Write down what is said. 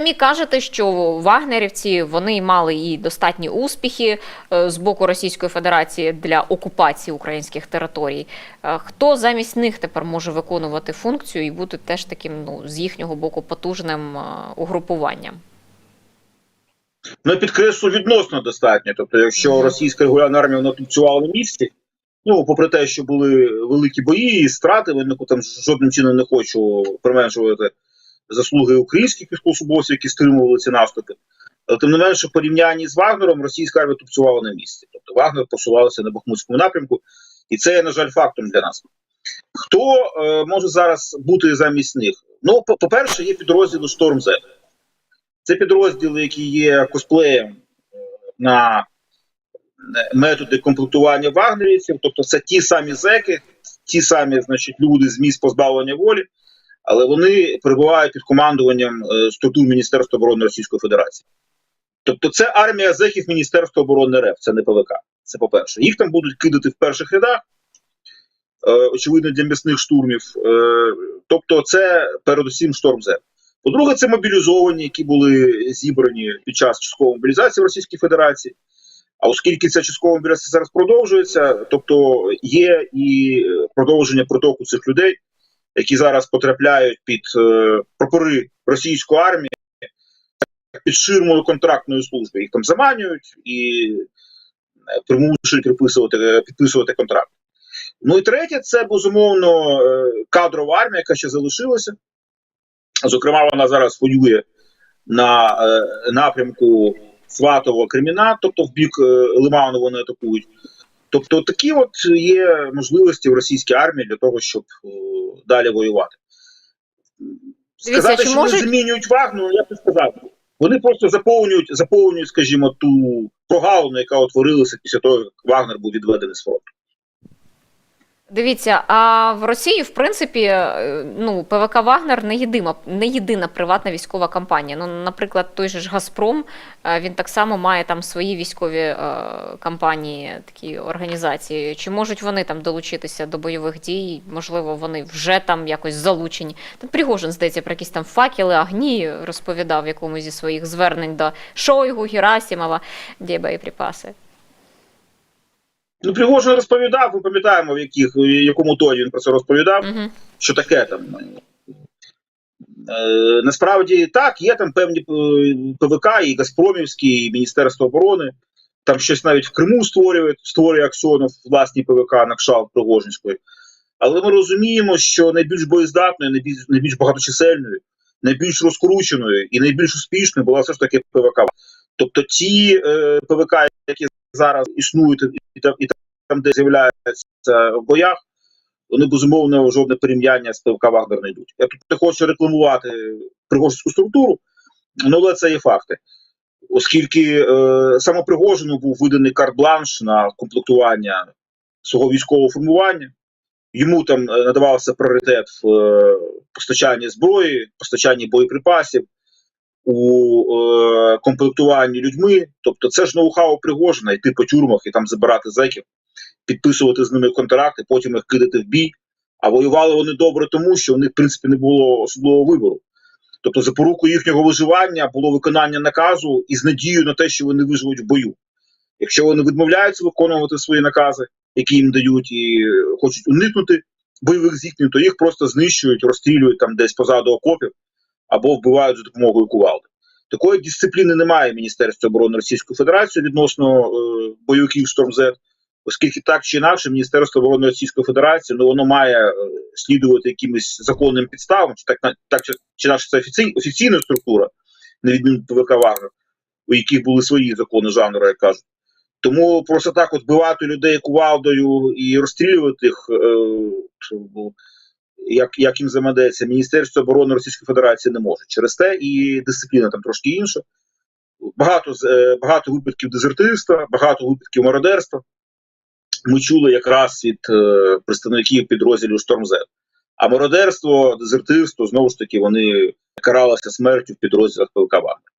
самі кажете, що вагнерівці вони мали і достатні успіхи е, з боку Російської Федерації для окупації українських територій. Е, Хто замість них тепер може виконувати функцію і бути теж таким ну з їхнього боку потужним е, угрупуванням? Ну, підкреслю, відносно достатньо. Тобто, якщо російська регулярна армія вона працювала на місці, ну попри те, що були великі бої і страти, винику там жодним чином не хочу применшувати заслуги українських військовослужбовців, які стримували ці наступи. Але тим не менше, в порівнянні з Вагнером, російська армія тут працювала на місці. Тобто Вагнер посувався на Бахмутському напрямку, і це є, на жаль, фактом для нас. Хто е, може зараз бути замість них? Ну, по- по-перше, є підрозділи Storm Z. Це підрозділи, які є косплеєм е, на е, методи комплектування вагнерівців, тобто це ті самі зеки, ті самі значить, люди з місць позбавлення волі, але вони перебувають під командуванням е, структур Міністерства оборони Російської Федерації. Тобто це армія зеків Міністерства оборони РФ, це не ПВК. Це по-перше. Їх там будуть кидати в перших рядах, е, очевидно, для м'ясних штурмів. Е, тобто, це передусім шторм З. По-друге, це мобілізовані, які були зібрані під час часткової мобілізації в Російській Федерації. А оскільки ця часткова мобілізація зараз продовжується, тобто є і продовження протоку цих людей, які зараз потрапляють під е, прапори російської армії, під ширмою контрактної служби. Їх там заманюють і е, примушують підписувати, е, підписувати контракт. Ну і третє, це безумовно кадрова армія, яка ще залишилася. Зокрема, вона зараз воює на напрямку Сватово Креміна, тобто в бік Лиману вони атакують. Тобто такі от є можливості в російській армії для того, щоб е, далі воювати. Сказати, Дивіться, що можуть- вони змінюють Вагнер, я б не сказав. Вони просто заповнюють, заповнюють, скажімо, ту прогалину, яка утворилася після того, як Вагнер був відведений з фронту. Дивіться, а в Росії, в принципі, е, ну ПВК Вагнер не єдина, не єдина приватна військова компанія. Ну, наприклад, той же ж Газпром, е, він так само має там свої військові е, компанії, такі організації. Чи можуть вони там долучитися до бойових дій? Можливо, вони вже там якось залучені. Там Пригожин, здається, про якісь там факели, агні розповідав в якомусь зі своїх звернень до Шойгу, Герасімова, де боєприпаси. Ну, Пригожин розповідав, ми пам'ятаємо, в яких, в якому тоні він про це розповідав. Угу. що таке там. Е, насправді так, є там певні е, ПВК, і Газпромівські, і Міністерство оборони. Там щось навіть в Криму створює, створює Аксьонов власні ПВК на кшалт Пригожинської. Але ми розуміємо, що найбільш боєздатною, найбільш, найбільш багаточисельною, найбільш розкрученою і найбільш успішною була все ж таки ПВК. Тобто ті е, ПВК, які зараз існують і там, і там де з'являються в боях, вони безумовно жодне порівняння з ПВК Вагнер не йдуть. Я тут не хочу рекламувати пригожинську структуру, але це є факти. Оскільки е, саме Пригожину був виданий карт-бланш на комплектування свого військового формування, йому там е, надавався пріоритет в е, постачанні зброї, постачанні боєприпасів, у е, комплектуванні людьми. Тобто, це ж ноу-хау Пригожина, йти по тюрмах і там забирати зеків підписувати з ними контракти, потім їх кидати в бій. А воювали вони добре, тому що в них, в принципі, не було особливого вибору. Тобто, запорукою їхнього виживання було виконання наказу і з надією на те, що вони виживуть в бою. Якщо вони відмовляються виконувати свої накази, які їм дають, і хочуть уникнути бойових зіткнень, то їх просто знищують, розстрілюють там десь позаду окопів або вбивають за допомогою кувалди. Такої дисципліни немає в оборони Російської Федерації відносно е, бойовиків Штормзет оскільки так чи інакше Міністерство оборони Російської Федерації ну воно має е, слідувати якимось законним підставам, чи так так чи, інакше це офіцій, офіційна структура, відміну від ПВК Вагнер, у яких були свої закони жанру, як кажуть. Тому просто так от бивати людей кувалдою і розстрілювати їх, е, як, як їм заманеться, Міністерство оборони Російської Федерації не може. Через те і дисципліна там трошки інша. Багато, е, багато випадків дезертирства, багато випадків мародерства ми чули якраз від е, представників підрозділів Штормзет. А мародерство, дезертирство, знову ж таки, вони каралися смертю в підрозділах ПВК Вагнер.